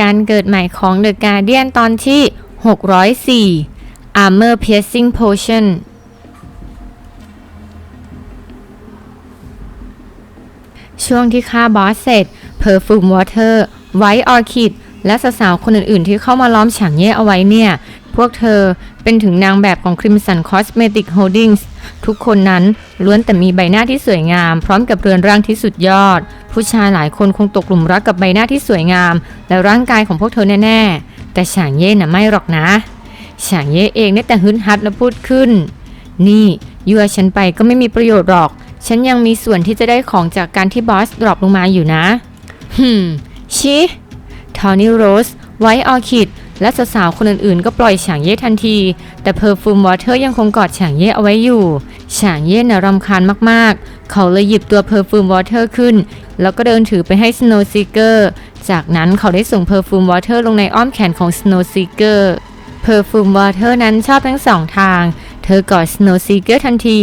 การเกิดใหม่ของ The Guardian ตอนที่ 604 Armor Piercing Potion ช่วงที่ฆ่าบอสเสร็จ Perfume Water White Orchid และสาวๆคนอื่นๆ ที่เข้ามาล้อมฉางเย่เอาไว้เนี่ย พวกเธอเป็นถึงนางแบบของ Crimson Cosmetic Holdings ทุกคนนั้นล้วนแต่มีใบหน้าที่สวยงาม พร้อมกับเรือนร่างที่สุดยอด ผู้ชายหลายคนคงตกหลุมรักกับใบหน้าที่สวยงาม และร่างกายของพวกเธอแน่ๆ แต่ฉางเย่น่ะไม่หรอกนะ ฉางเย่เองได้แต่ฮึดฮัดและพูดขึ้น นี่ยัวฉันไปก็ไม่มีประโยชน์หรอก ฉันยังมีส่วนที่จะได้ของจากการที่บอสดรอปลงมาอยู่นะฮึมชิทอนี่โรสไวออคิด และสาวๆคนอื่นๆ ก็ปล่อยฉางเย่ทันที แต่เพอร์ฟูมวอเตอร์ยังคงกอดฉางเย่เอาไว้อยู่ฉางเย่น่ะรำคาญมากๆ เขาเลยหยิบตัวเพอร์ฟูมวอเตอร์ขึ้น แล้วก็เดินถือไปให้สโนว์ซีเกอร์จากนั้นเขาได้ส่งเพอร์ฟูมวอเตอร์ลงในอ้อมแขนของสโนว์ซีเกอร์เพอร์ฟูมวอเตอร์นั้นชอบทั้งสองทาง เธอกอดสโนว์ซีเกอร์ทันที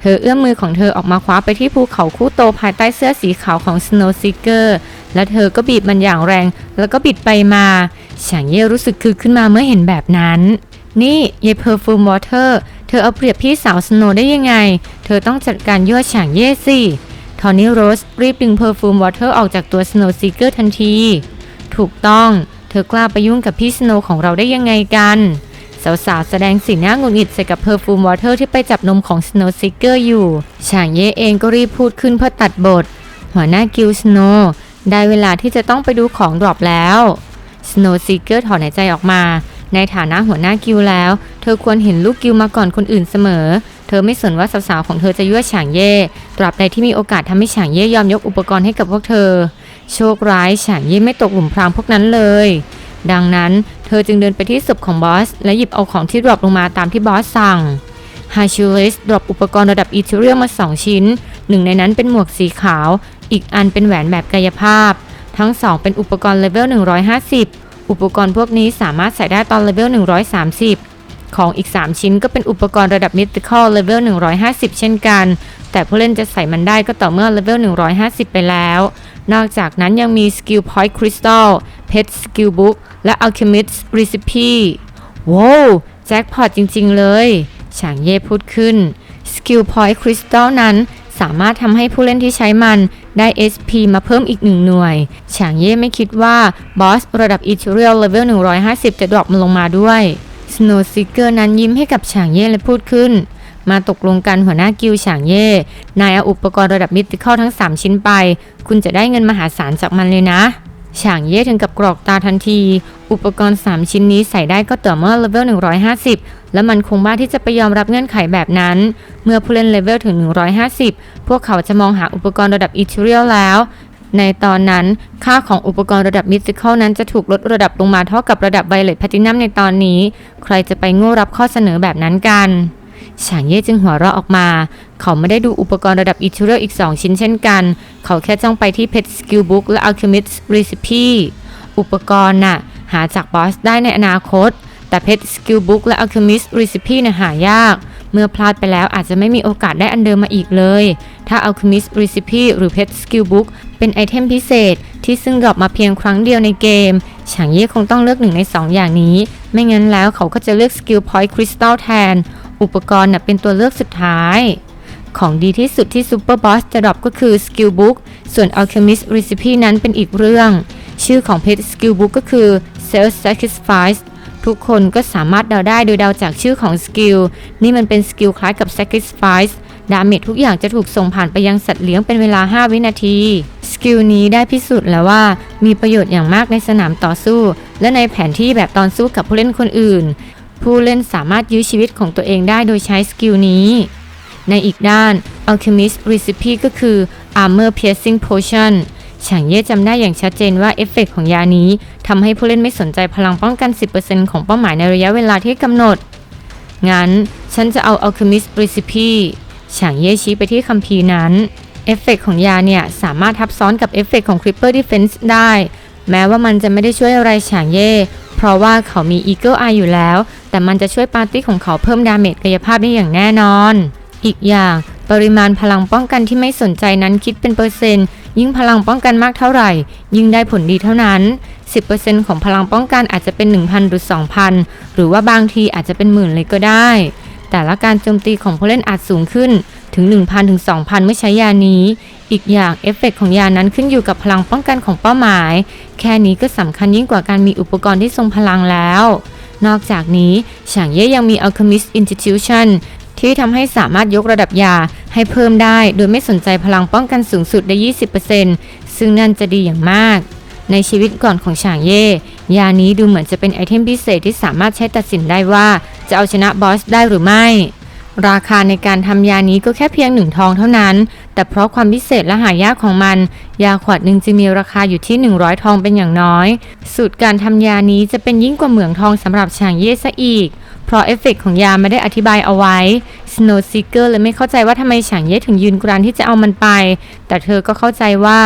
เธอเอื้อมมือของเธอออกมาคว้าไปที่ภูเขาคู่โตภายใต้เสื้อสีขาวของสโนว์ซีเกอร์ และเธอก็บีบมันอย่างแรง แล้วก็บิดไปมาฉางเย่รู้สึกคือขึ้นมาเมื่อเห็นแบบนั้น นี่เยเพอร์ฟูมวอเตอร์เธอเอาเปรียบพี่สาวสโนได้ยังไง เธอต้องจัดการยั่วฉางเย่สิทอนี่โรสรีบดึงเพอร์ฟูมวอเตอร์ออกจากตัวสโนซีเกอร์ทันที ถูกต้อง เธอกล้าไปยุ่งกับพี่สโนของเราได้ยังไงกันสาวๆแสดงสีหน้างุดหงิดใส่กับเพอร์ฟูมวอเตอร์ที่ไปจับนมของสโนว์ซิกเกอร์อยู่ ฉางเย่เองก็รีบพูดขึ้นเพื่อตัดบท หัวหน้ากิลสโนว์ ได้เวลาที่จะต้องไปดูของดรอปแล้วสโนว์ซิกเกอร์ถอนหายใจออกมา ในฐานะหัวหน้ากิลแล้ว เธอควรเห็นลูกกิลมาก่อนคนอื่นเสมอ เธอไม่สนว่าสาวๆของเธอจะยั่วฉางเย่ ตราบใดที่มีโอกาสทำให้ฉางเย่ยอมยกอุปกรณ์ให้กับพวกเธอ โชคร้ายฉางเย่ไม่ตกหลุมพรางพวกนั้นเลย ดังนั้นเธอจึงเดินไปที่ศพของบอส และหยิบเอาของที่ดรอปลงมาตามที่บอสสั่งฮาชูลิสดรอปอุปกรณ์ระดับอีเทเรียลมา 2 ชิ้น หนึ่งในนั้นเป็นหมวกสีขาว อีกอันเป็นแหวนแบบกายภาพ ทั้งสองเป็นอุปกรณ์เลเวล 150 อุปกรณ์พวกนี้สามารถใส่ได้ตอนเลเวล 130 ของอีก 3 ชิ้นก็เป็นอุปกรณ์ระดับมิติคอลเลเวล 150 เช่นกัน แต่ผู้เล่นจะใส่มันได้ก็ต่อเมื่อเลเวล 150 ไปแล้ว นอกจากนั้นยังมี Skill Point Crystal Pet Skill Book และ Alchemist Recipe ว้าวแจ็คพอตจริง ๆ เลย ฉางเย่พูดขึ้น Skill Point Crystal นั้น สามารถทำให้ผู้เล่นที่ใช้มันได้ SP มาเพิ่มอีกหนึ่งหน่วย ฉางเย่ไม่คิดว่าบอสระดับอิทเรียลเลเวล150 จะดรอปมันลงมาด้วย Snow Seeker นั้นยิ้มให้กับฉางเย่และพูดขึ้น มาตกลงกันหัวหน้ากิลฉางเย่ นายเอาอุปกรณ์ระดับมิติเข้าทั้ง 3 ชิ้นไป คุณจะได้เงินมหาศาลจากมันเลยนะ ฉางเย่ถึงกับกรอกตาทันที อุปกรณ์ 3 ชิ้นนี้ใส่ได้ก็ต่อเมื่อเลเวล 150 และมันคงบ้าที่จะไปยอมรับเงื่อนไขแบบนั้น เมื่อผู้เล่นเลเวลถึง 150 พวกเขาจะมองหาอุปกรณ์ระดับอีเทเรียลแล้ว ในตอนนั้น ค่าของอุปกรณ์ระดับมิสติคอลนั้นจะถูกลดระดับลงมาเท่ากับระดับไวเลตแพตินัมในตอนนี้ ใครจะไปโง่รับข้อเสนอแบบนั้นกัน ฉางเย่จึงหัวเราะออกมา เขาไม่ได้ดูอุปกรณ์ระดับอีเทเรียลอีก 2 ชิ้นเช่นกัน เขาแค่จ้องไปที่ Pet Skill Book และ Alchemist Recipe อุปกรณ์น่ะ หาจากบอสได้ในอนาคต แต่ Pet Skill Book และ Alchemist Recipe น่ะหายาก เมื่อพลาดไปแล้วอาจจะไม่มีโอกาสได้อันเดิมมาอีกเลย ถ้า Alchemist Recipe หรือ Pet Skill Book เป็นไอเทมพิเศษที่ซึ่งดรอปมาเพียงครั้งเดียวในเกม ฉางเย่คงต้องเลือกหนึ่งใน 2 อย่างนี้ ไม่งั้นแล้วเขาก็จะเลือก Skill Point Crystal แทน อุปกรณ์น่ะเป็นตัวเลือกสุดท้าย ของดีที่สุดที่ซูเปอร์บอสจะดรอปก็คือ Skill Book ส่วน Alchemist Recipe นั้นเป็นอีกเรื่อง ชื่อของเพจ Skill Book ก็คือ Self Sacrifice ทุกคนก็สามารถเดาได้โดยเดาจากชื่อของสกิลนี่มันเป็นสกิลคล้ายกับ Sacrifice ดาเมจทุกอย่างจะถูกส่งผ่านไปยังสัตว์เลี้ยงเป็นเวลา 5 วินาที สกิลนี้ได้พิสูจน์แล้วว่ามีประโยชน์อย่างมากในสนามต่อสู้ และในแผนที่แบบตอนสู้กับผู้เล่นคนอื่น ผู้เล่นสามารถยื้อชีวิตของตัวเองได้โดยใช้สกิลนี้ ในอีกด้าน Alchemist Recipe ก็คือ Armor Piercing Potion ฉางเย่จำได้อย่างชัดเจนว่าเอฟเฟกต์ของยานี้ทำให้ผู้เล่นไม่สนใจพลังป้องกัน 10%ของเป้าหมายในระยะเวลาที่กำหนด งั้น ฉันจะเอา Alchemist Recipe ฉางเย่ชี้ไปที่คัมภีร์นั้น เอฟเฟกต์ของยาเนี่ย สามารถทับซ้อนกับเอฟเฟกต์ของ Creeper Defense ได้ แม้ว่ามันจะไม่ได้ช่วยอะไรฉางเย่ เพราะว่าเขามี Eagle Eye อยู่แล้ว แต่มันจะช่วยปาร์ตี้ของเขาเพิ่มดาเมจกายภาพได้อย่างแน่นอน อีกอย่างปริมาณพลังป้องกันที่ไม่สนใจนั้นคิดเป็นเปอร์เซ็นต์ ยิ่งพลังป้องกันมากเท่าไหร่ ยิ่งได้ผลดีเท่านั้น 10%ของพลังป้องกันอาจจะเป็น 1,000 หรือ 2,000 หรือว่าบางทีอาจจะเป็นหมื่นเลยก็ได้ แต่ละการโจมตีของผู้เล่นอาจสูงขึ้น ถึง 1,000ถึง2,000 เมื่อใช้ยานี้ อีกอย่างเอฟเฟกต์ของยานั้นขึ้นอยู่กับพลังป้องกันของเป้าหมาย แค่นี้ก็สำคัญยิ่งกว่าการมีอุปกรณ์ที่ทรงพลังแล้ว นอกจากนี้ฉางเย่ยังมี Alchemist Institution ที่ทำให้สามารถยกระดับยาให้เพิ่มได้ โดยไม่สนใจพลังป้องกันสูงสุดได้ 20%ซึ่งนั่นจะดีอย่างมาก ในชีวิตก่อนของฉางเย่ ยานี้ดูเหมือนจะเป็นไอเทมพิเศษที่สามารถใช้ตัดสินได้ว่า จะเอาชนะบอสได้หรือไม่ ราคาในการทำยานี้ก็แค่เพียงหนึ่งทองเท่านั้น แต่เพราะความพิเศษและหายากของมัน ยาขวดหนึ่งจึงมีราคาอยู่ที่ 100 ทองเป็นอย่างน้อย สูตรการทำยานี้จะเป็นยิ่งกว่าเหมืองทองสำหรับฉางเย่ซะอีก เพราะเอฟเฟกต์ของยาไม่ได้อธิบายเอาไว้ Snow Seeker เลยไม่เข้าใจว่าทำไมฉางเย่ถึงยืนกรานที่จะเอามันไป แต่เธอก็เข้าใจว่า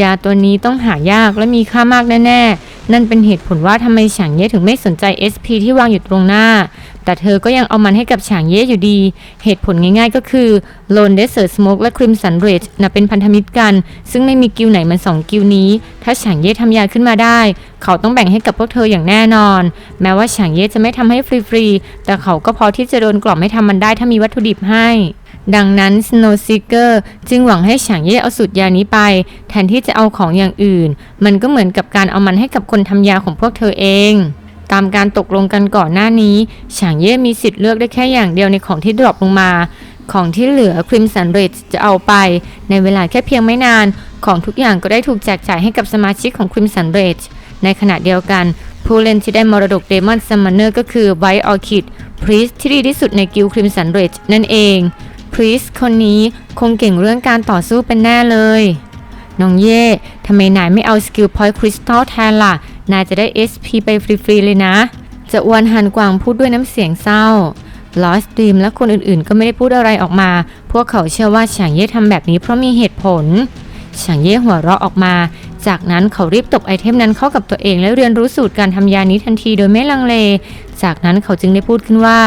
ยาตัวนี้ต้องหายากและมีค่ามากแน่ๆ นั่นเป็นเหตุผลว่าทำไมฉางเย่ถึงไม่สนใจ SP ที่วางอยู่ตรงหน้า แต่เธอก็ยังเอามันให้กับฉางเย่อยู่ดี เหตุผลง่ายๆก็คือ Lone Desert Smoke และ Crimson Ridge นะเป็นพันธมิตรกัน ซึ่งไม่มีกิลไหนมันสองกิลนี้ ถ้าฉางเย่ทำยาขึ้นมาได้ เขาต้องแบ่งให้กับพวกเธออย่างแน่นอน แม้ว่าฉางเย่จะไม่ทำให้ฟรีๆ แต่เขาก็พอที่จะโดนกล่อมให้ทำมันได้ถ้ามีวัตถุดิบให้ดังนั้น Snow Seeker จึงหวังให้ฉางเย่เอาสูตรยานี้ไป แทนที่จะเอาของอย่างอื่น มันก็เหมือนกับการเอามันให้กับคนทำยาของพวกเธอเอง ตามการตกลงกันก่อนหน้านี้ฉางเย่มีสิทธิ์เลือกได้แค่อย่างเดียวในของที่ดรอปลงมา ของที่เหลือ Crimson Ridge จะเอาไป ในเวลาแค่เพียงไม่นาน ของทุกอย่างก็ได้ถูกแจกจ่ายให้กับสมาชิกของ Crimson Ridge ในขณะเดียวกัน ผู้เล่นที่ได้มรดก Demon Summoner ก็คือ White Orchid Priest ที่ดีที่สุดในกิล Crimson Ridge นั่นเอง Priest คนนี้คงเก่งเรื่องการต่อสู้เป็นแน่เลยน้องเย่ ทำไมนายไม่เอาสกิลพอยต์คริสตัลแทนล่ะ นายจะได้ SP ไปฟรีๆเลยนะ จะอวนหันกวางพูดด้วยน้ำเสียงเศร้าลอสตรีมและคนอื่นๆ ก็ไม่ได้พูดอะไรออกมา พวกเขาเชื่อว่าฉางเย่ทำแบบนี้เพราะมีเหตุผลฉางเย่หัวเราะออกมา จากนั้นเขารีบตบไอเทมนั้นเข้ากับตัวเองและเรียนรู้สูตรการทำยานี้ทันทีโดยไม่ลังเล จากนั้นเขาจึงได้พูดขึ้นว่า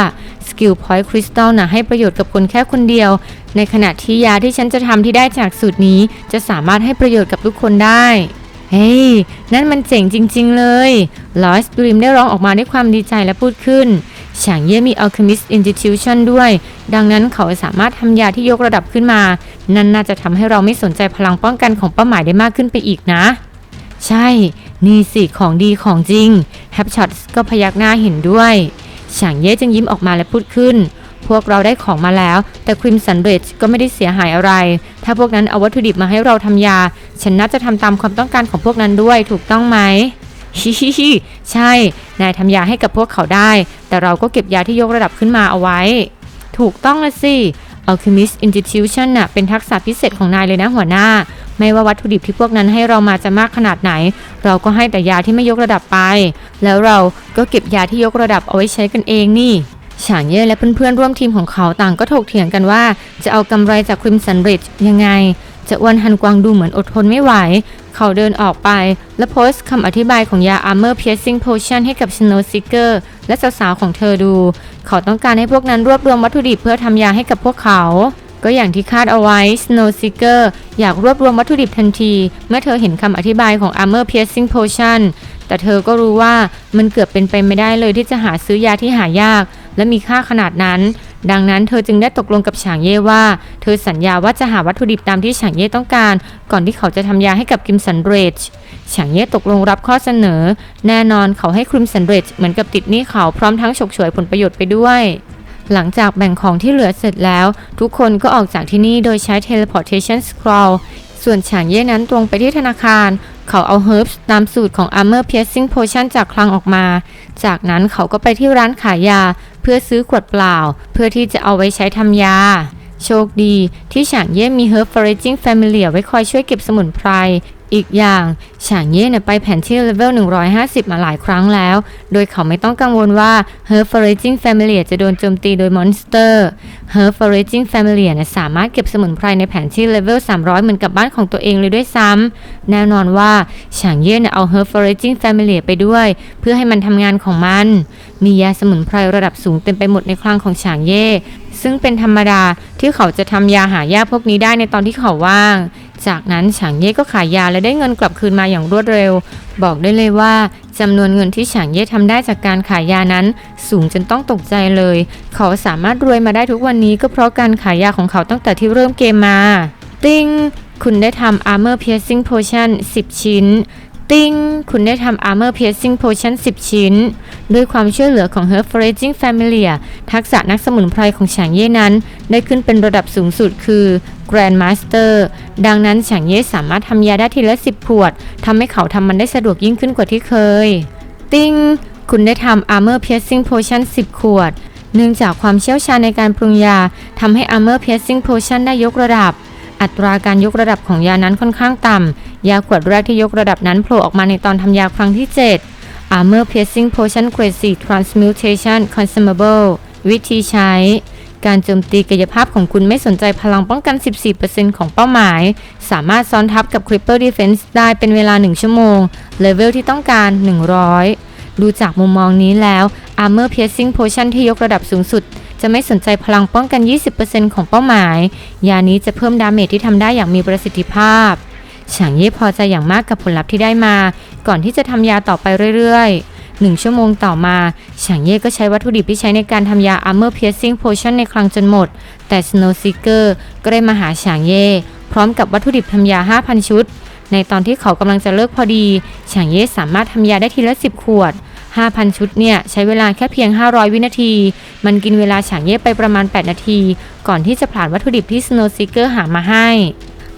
สกิลพอยต์คริสตัลน่ะให้ประโยชน์กับคนแค่คนเดียว ในขณะที่ยาที่ฉันจะทำที่ได้จากสูตรนี้ จะสามารถให้ประโยชน์กับทุกคนได้ เฮ้ย นั่นมันเจ๋งจริง ๆ เลย ลอสดรีมได้ร้องออกมาด้วยความดีใจและพูดขึ้น ฉางเย่มี Alchemist Institution ด้วย ดังนั้นเขาสามารถทำยาที่ยกระดับขึ้นมา นั่นน่าจะทำให้เราไม่สนใจพลังป้องกันของเป้าหมายได้มากขึ้นไปอีกนะ ใช่ นี่สิของดีของจริงแฮปช็อตก็พยักหน้าเห็นด้วย ฉางเย่จึงยิ้มออกมาและพูดขึ้น พวกเราได้ของมาแล้ว แต่คริมสันเรจก็ไม่ได้เสียหายอะไร ถ้าพวกนั้นเอาวัตถุดิบมาให้เราทำยา ฉันน่าจะทำตามความต้องการของพวกนั้นด้วยถูกต้องไหมฮิฮิฮิใช่ นายทำยาให้กับพวกเขาได้ แต่เราก็เก็บยาที่ยกระดับขึ้นมาเอาไว้ ถูกต้องละสิ Alchemist Institution น่ะเป็นทักษะพิเศษของนายเลยนะหัวหน้า ไม่ว่าวัตถุดิบที่พวกนั้นให้เรามาจะมากขนาดไหน เราก็ให้แต่ยาที่ไม่ยกระดับไป แล้วเราก็เก็บยาที่ยกระดับเอาไว้ใช้กันเองนี่ ฉางเย่และเพื่อนๆร่วมทีมของเขาต่างก็ถกเถียงกันว่า จะเอากำไรจาก Crimson Ridge ยังไง จะอ้วนฮันกวางดูเหมือนอดทนไม่ไหว เขาเดินออกไป และโพสต์คำอธิบายของยา Armor Piercing Potion ให้กับ Snow Seeker และสาวๆของเธอดู เขาต้องการให้พวกนั้นรวบรวมวัตถุดิบเพื่อทำยาให้กับพวกเขาก็อย่างที่คาดเอาไว้ Snow Seeker อยากรวบรวมวัตถุดิบทันที เมื่อเธอเห็นคำอธิบายของ Armor Piercing Potion แต่เธอก็รู้ว่ามันเกือบเป็นไปไม่ได้เลยที่จะหาซื้อยาที่หายาก และมีค่าขนาดนั้น ดังนั้นเธอจึงได้ตกลงกับฉางเย่ว่า เธอสัญญาว่าจะหาวัตถุดิบตามที่ฉางเย่ต้องการ ก่อนที่เขาจะทำยาให้กับกิมสันเรจฉางเย่ตกลงรับข้อเสนอ แน่นอนเขาให้คริมสันเรจเหมือนกับติดหนี้เขาพร้อมทั้งฉกฉวยผลประโยชน์ไปด้วยหลังจากแบ่งของที่เหลือเสร็จแล้ว ทุกคนก็ออกจากที่นี่โดยใช้ teleportation scroll ส่วนฉางเย่นั้นตรงไปที่ธนาคาร เขาเอา herbs ตามสูตรของ armor piercing potion จากคลังออกมา จากนั้นเขาก็ไปที่ร้านขายยา พื่อซื้อขวดเปล่า เพื่อที่จะเอาไว้ใช้ทำยา โชคดีที่ฉางเย่มี herb foraging familiar ไว้คอยช่วยเก็บสมุนไพร อีกอย่างฉางเย่เนี่ยไปแผนที่เลเวล 150 มาหลายครั้งแล้ว โดยเขาไม่ต้องกังวลว่า Her Foraging Familiar จะโดนโจมตีโดยมอนสเตอร์ Her Foraging Familiar เนี่ยสามารถเก็บสมุนไพรในแผนที่เลเวล 300 เหมือนกับบ้านของตัวเองเลยด้วยซ้ำ แน่นอนว่าฉางเย่เนี่ยเอา Her Foraging Familiar ไปด้วย เพื่อให้มันทำงานของมัน มียาสมุนไพรระดับสูงเต็มไปหมดในคลังของฉางเย่ซึ่งเป็นธรรมดาที่เขาจะทำยาหายาพวกนี้ได้ในตอนที่เขาว่าง จากนั้นฉางเย่ก็ขายยาและได้เงินกลับคืนมาอย่างรวดเร็ว บอกได้เลยว่าจำนวนเงินที่ฉางเย่ทำได้จากการขายยานั้น สูงจนต้องตกใจเลย เขาสามารถรวยมาได้ทุกวันนี้ก็เพราะการขายยาของเขาตั้งแต่ที่เริ่มเกมมา ติ้งคุณได้ทำ armor piercing potion 10 ชิ้น ติ้ง คุณได้ทำ armor piercing potion 10 ชิ้น ด้วยความช่วยเหลือของ herb foraging familia ทักษะนักสมุนไพรของฉางเย่นั้น ได้ขึ้นเป็นระดับสูงสุดคือ grand master ดังนั้นฉางเย่สามารถทำยาได้ทีละ 10 ขวดทำให้เขาทำมันได้สะดวกยิ่งขึ้นกว่าที่เคย ติ้ง คุณได้ทำ armor piercing potion 10 ขวด เนื่องจากความเชี่ยวชาญในการปรุงยาทำให้ armor piercing potion ได้ยกระดับอัตราการยกระดับของยานั้นค่อนข้างต่ำ ยาขวดแรกที่ยกระดับนั้นโผล่ออกมาในตอนทำยาครั้งที่ 7 Armor Piercing Potion Grade 4 Transmutation Consumable วิธีใช้ การโจมตีกายภาพของคุณไม่สนใจพลังป้องกัน 14%ของเป้าหมาย สามารถซ้อนทับกับ Cripple Defense ได้เป็นเวลา 1 ชั่วโมง เลเวลที่ต้องการ 100 ดูจากมุมมองนี้แล้ว Armor Piercing Potion ที่ยกระดับสูงสุดจะไม่สนใจพลังป้องกัน 20%ของเป้าหมาย ยานี้จะเพิ่มดาเมจที่ทำได้อย่างมีประสิทธิภาพ ฉางเย่พอใจอย่างมากกับผลลัพธ์ที่ได้มา ก่อนที่จะทำยาต่อไปเรื่อยๆหนึ่งชั่วโมงต่อมาฉางเย่ก็ใช้วัตถุดิบที่ใช้ในการทำยา Armor Piercing Potion ในคลังจนหมด แต่ Snow Seeker ก็ได้มาหาฉางเย่พร้อมกับวัตถุดิบทำยา 5,000 ชุด ในตอนที่เขากำลังจะเลิกพอดีฉางเย่สามารถทำยาได้ทีละ 10 ขวด5,000 ชุดเนี่ย ใช้เวลาแค่เพียง 500 วินาที มันกินเวลาฉางเย่ไปประมาณ 8 นาที ก่อนที่จะผ่านวัตถุดิบที่ Snow Seeker หามาให้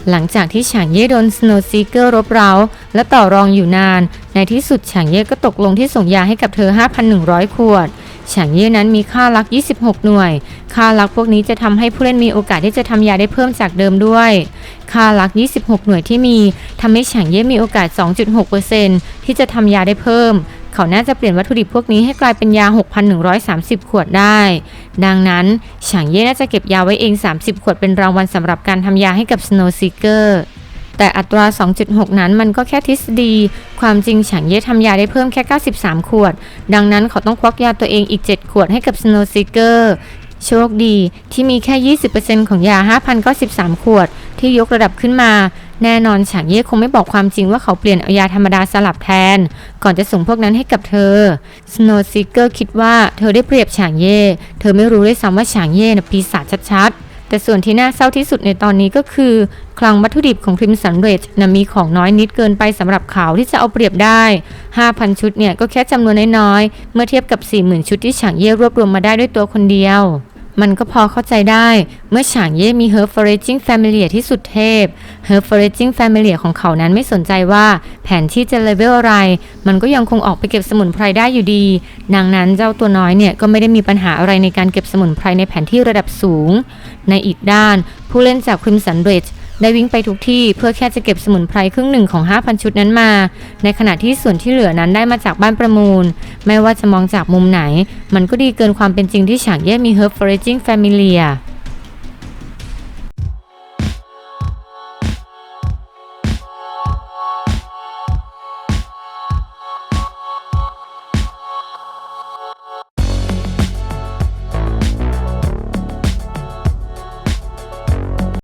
หลังจากที่ฉางเย่โดน Snow Seeker รบเร้า และต่อรองอยู่นาน ในที่สุดฉางเย่ก็ตกลงที่ส่งยาให้กับเธอ 5,100 ขวดฉางเย่นั้นมีค่ารัก 26 หน่วย ค่ารักพวกนี้จะทำให้ผู้เล่นมีโอกาสที่จะทำยาได้เพิ่มจากเดิมด้วย ค่ารัก 26 หน่วยที่มีทำให้ฉางเย่มีโอกาส 2.6%ที่จะทำยาได้เพิ่ม เขาน่าจะเปลี่ยนวัตถุดิบพวกนี้ให้กลายเป็นยา 6,130 ขวดได้ ดังนั้นฉางเย่น่าจะเก็บยาไว้เอง 30 ขวดเป็นรางวัลสำหรับการทำยาให้กับ Snow Seeker แต่อัตรา 2.6 นั้นมันก็แค่ทฤษฎี ความจริงฉางเย่ทำยาได้เพิ่มแค่ 93 ขวด ดังนั้นเขาต้องควักยาตัวเองอีก 7 ขวดให้กับ Snow Seeker โชคดีที่มีแค่ 20%ของยา 5,093 ขวด ที่ยกระดับขึ้นมา แน่นอนฉางเย่คงไม่บอกความจริงว่าเขาเปลี่ยนเอายาธรรมดาสลับแทน ก่อนจะส่งพวกนั้นให้กับเธอ Snow Seeker คิดว่าเธอได้เปรียบฉางเย่เธอไม่รู้ด้วยซ้ำว่าฉางเย่นะปีศาจชัดๆ แต่ส่วนที่น่าเศร้าที่สุดในตอนนี้ก็คือ คลังวัตถุดิบของ Crimson Red นะมีของน้อยนิดเกินไปสำหรับเขาที่จะเอาเปรียบได้ 5,000 ชุดเนี่ยก็แค่จำนวนน้อยๆเมื่อเทียบกับ 40,000 ชุดที่ฉางเย่รวบรวมมาได้ด้วยตัวคนเดียว มันก็พอเข้าใจได้เมื่อฉางเย่มี Herb Foraging Familiar ที่สุดเทพ Herb Foraging Familiar ของเขานั้นไม่สนใจว่าแผนที่จะเลเวลอะไร มันก็ยังคงออกไปเก็บสมุนไพรได้อยู่ดีดังนั้นเจ้าตัวน้อยเนี่ยก็ไม่ได้มีปัญหาอะไรในการเก็บสมุนไพรในแผนที่ระดับสูง ในอีกด้านผู้เล่นจากคริมสันเบด ได้วิ่งไปทุกที่เพื่อแค่จะเก็บสมุนไพรครึ่งหนึ่งของ 5,000 ชุดนั้นมา ในขณะที่ส่วนที่เหลือนั้นได้มาจากบ้านประมูล ไม่ว่าจะมองจากมุมไหน มันก็ดีเกินความเป็นจริงที่ฉางเย่มี Herb Foraging Familiar